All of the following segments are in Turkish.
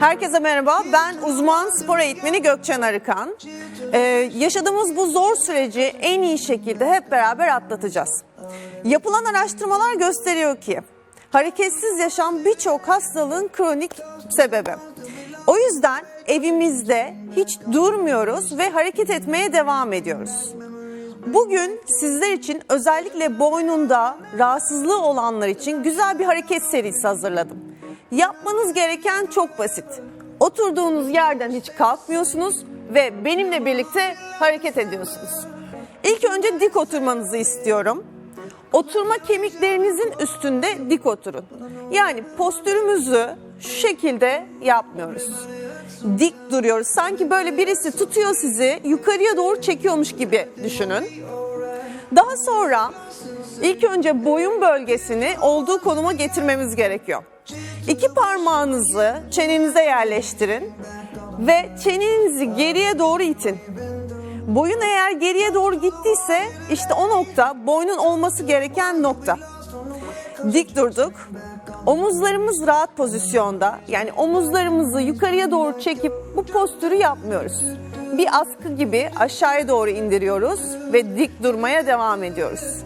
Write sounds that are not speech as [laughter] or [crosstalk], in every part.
Herkese merhaba. Ben uzman spor eğitmeni Gökçen Arıkan. Ee, yaşadığımız bu zor süreci en iyi şekilde hep beraber atlatacağız. Yapılan araştırmalar gösteriyor ki hareketsiz yaşam birçok hastalığın kronik sebebi. O yüzden evimizde hiç durmuyoruz ve hareket etmeye devam ediyoruz. Bugün sizler için özellikle boynunda rahatsızlığı olanlar için güzel bir hareket serisi hazırladım. Yapmanız gereken çok basit. Oturduğunuz yerden hiç kalkmıyorsunuz ve benimle birlikte hareket ediyorsunuz. İlk önce dik oturmanızı istiyorum. Oturma kemiklerinizin üstünde dik oturun. Yani postürümüzü şu şekilde yapmıyoruz. Dik duruyoruz. Sanki böyle birisi tutuyor sizi yukarıya doğru çekiyormuş gibi düşünün. Daha sonra ilk önce boyun bölgesini olduğu konuma getirmemiz gerekiyor. İki parmağınızı çenenize yerleştirin ve çenenizi geriye doğru itin. Boyun eğer geriye doğru gittiyse işte o nokta boynun olması gereken nokta. Dik durduk. Omuzlarımız rahat pozisyonda. Yani omuzlarımızı yukarıya doğru çekip bu postürü yapmıyoruz. Bir askı gibi aşağıya doğru indiriyoruz ve dik durmaya devam ediyoruz.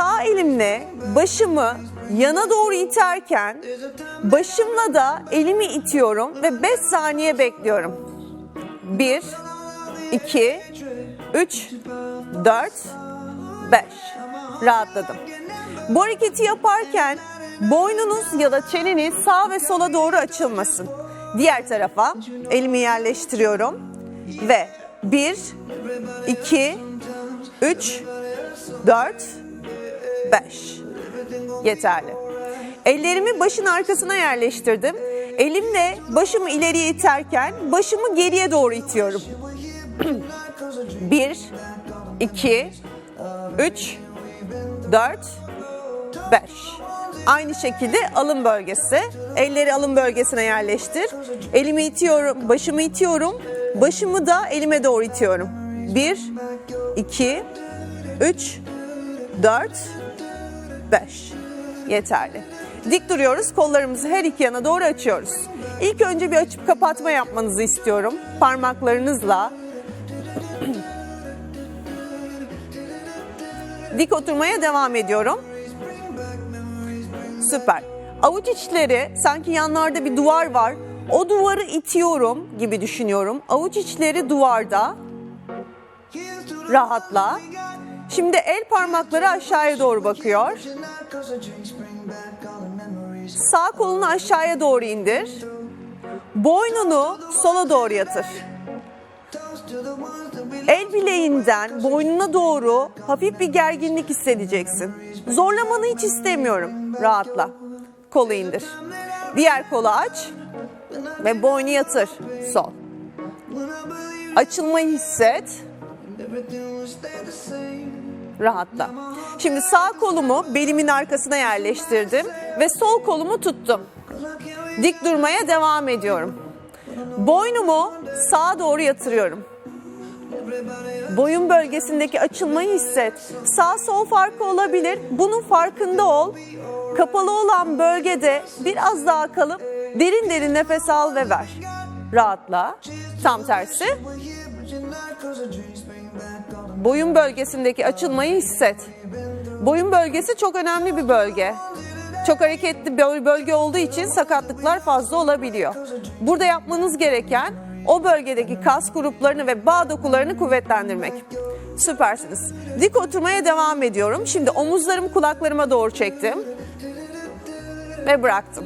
Sağ elimle başımı yana doğru iterken başımla da elimi itiyorum ve 5 saniye bekliyorum. 1 2 3 4 5 Rahatladım. Bu hareketi yaparken boynunuz ya da çeneniz sağ ve sola doğru açılmasın. Diğer tarafa elimi yerleştiriyorum ve 1 2 3 4 5 Yeterli. Ellerimi başın arkasına yerleştirdim. Elimle başımı ileriye iterken başımı geriye doğru itiyorum. 1 2 3 4 5 Aynı şekilde alın bölgesi. Elleri alın bölgesine yerleştir. Elimi itiyorum, başımı itiyorum. Başımı da elime doğru itiyorum. 1 2 3 4 5 Yeterli. Dik duruyoruz. Kollarımızı her iki yana doğru açıyoruz. İlk önce bir açıp kapatma yapmanızı istiyorum. Parmaklarınızla [clears throat] dik oturmaya devam ediyorum. Süper. Avuç içleri sanki yanlarda bir duvar var. O duvarı itiyorum gibi düşünüyorum. Avuç içleri duvarda. Rahatla. Şimdi el parmakları aşağıya doğru bakıyor. Sağ kolunu aşağıya doğru indir. Boynunu sola doğru yatır. El bileğinden boynuna doğru hafif bir gerginlik hissedeceksin. Zorlamanı hiç istemiyorum. Rahatla. Kolu indir. Diğer kolu aç ve boynu yatır. Sol. Açılmayı hisset. Rahatla. Şimdi sağ kolumu belimin arkasına yerleştirdim ve sol kolumu tuttum. Dik durmaya devam ediyorum. Boynumu sağa doğru yatırıyorum. Boyun bölgesindeki açılmayı hisset. Sağ sol farkı olabilir. Bunun farkında ol. Kapalı olan bölgede biraz daha kalıp derin derin nefes al ve ver. Rahatla. Tam tersi. Boyun bölgesindeki açılmayı hisset. Boyun bölgesi çok önemli bir bölge. Çok hareketli bir bölge olduğu için sakatlıklar fazla olabiliyor. Burada yapmanız gereken o bölgedeki kas gruplarını ve bağ dokularını kuvvetlendirmek. Süpersiniz. Dik oturmaya devam ediyorum. Şimdi omuzlarımı kulaklarıma doğru çektim. Ve bıraktım.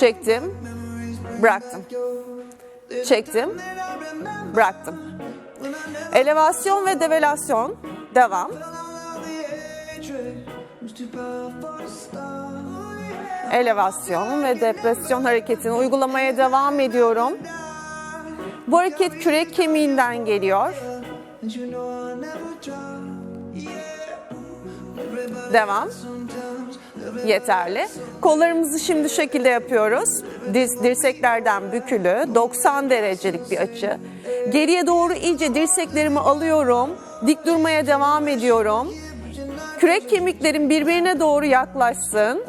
Çektim. Bıraktım. Çektim. Bıraktım. Elevasyon ve develasyon. Devam. Elevasyon ve depresyon hareketini uygulamaya devam ediyorum. Bu hareket kürek kemiğinden geliyor. Devam. Yeterli. Kollarımızı şimdi şekilde yapıyoruz. Dirs, dirseklerden bükülü, 90 derecelik bir açı. Geriye doğru iyice dirseklerimi alıyorum. Dik durmaya devam ediyorum. Kürek kemiklerim birbirine doğru yaklaşsın.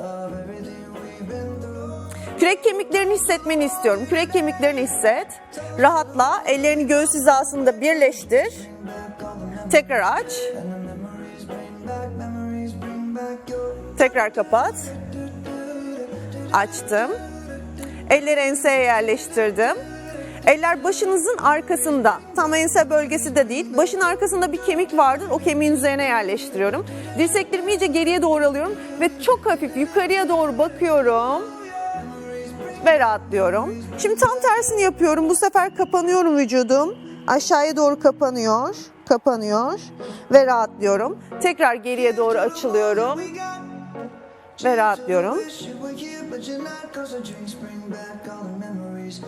Kürek kemiklerini hissetmeni istiyorum. Kürek kemiklerini hisset. Rahatla. Ellerini göğüs hizasında birleştir. Tekrar aç. Tekrar kapat. Açtım. Elleri enseye yerleştirdim. Eller başınızın arkasında. Tam ense bölgesi de değil. Başın arkasında bir kemik vardır. O kemiğin üzerine yerleştiriyorum. Dirseklerimi iyice geriye doğru alıyorum. Ve çok hafif yukarıya doğru bakıyorum. Ve rahatlıyorum. Şimdi tam tersini yapıyorum. Bu sefer kapanıyorum vücudum. Aşağıya doğru kapanıyor. Kapanıyor. Ve rahatlıyorum. Tekrar geriye doğru açılıyorum. Ve rahatlıyorum.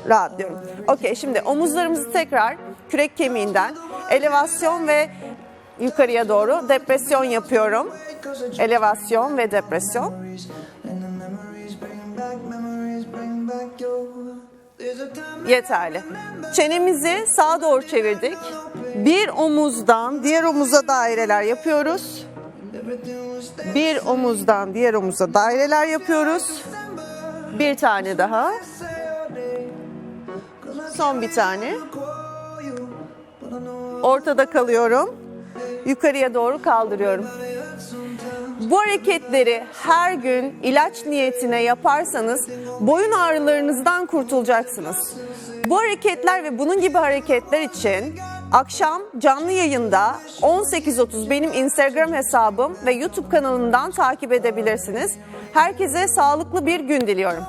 Rahatlıyorum. Okey şimdi omuzlarımızı tekrar kürek kemiğinden elevasyon ve yukarıya doğru depresyon yapıyorum. Elevasyon ve depresyon. Yeterli. Çenemizi sağa doğru çevirdik. Bir omuzdan diğer omuza daireler yapıyoruz. Bir omuzdan diğer omuza daireler yapıyoruz. Bir tane daha. Son bir tane. Ortada kalıyorum. Yukarıya doğru kaldırıyorum. Bu hareketleri her gün ilaç niyetine yaparsanız boyun ağrılarınızdan kurtulacaksınız. Bu hareketler ve bunun gibi hareketler için akşam canlı yayında 18.30 benim Instagram hesabım ve YouTube kanalımdan takip edebilirsiniz. Herkese sağlıklı bir gün diliyorum.